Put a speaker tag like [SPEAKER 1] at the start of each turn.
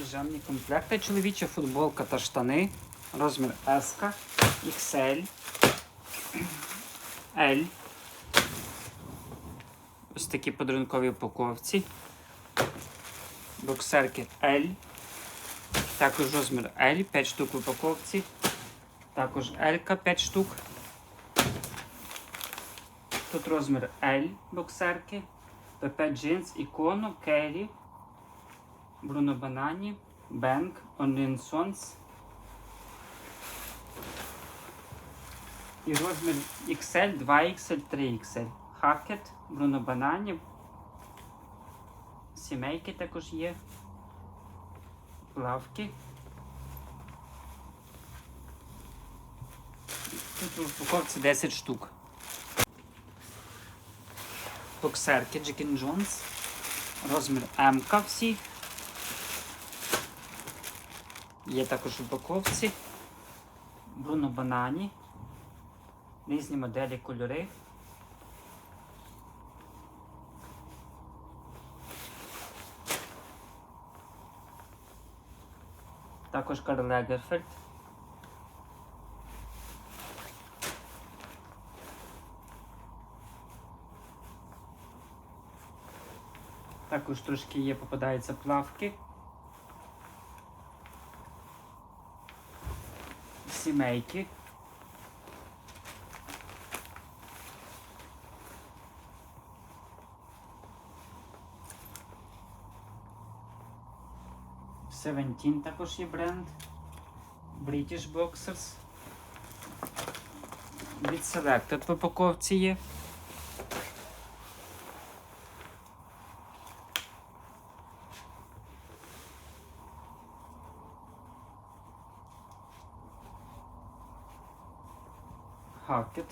[SPEAKER 1] Піжамні комплекти, чоловіча футболка та штани. Розмір S, XL, L. Ось такі подарункові упаковці. Боксерки L. Також розмір L, 5 штук в упаковці. Також L 5 штук. Тут розмір L боксерки. ПП джинс, ікону, Келі, Бруно Банані, Бенк, Сонс. І розмір XL, 2XL, 3XL. Хакет, Бруно Банані. Сімейки також є. Плавки. Тут в упаковці 10 штук. Боксерки Джекін Джонс. Розмір М всі. Є також упаковці. Бруно Банані. Різні моделі кольори. Також Карл Лагерфельд. Також трошки є, попадаються плавки. Сімейки. Севентін також є бренд. British Boxers. Від Selected в упаковці є. Хакет.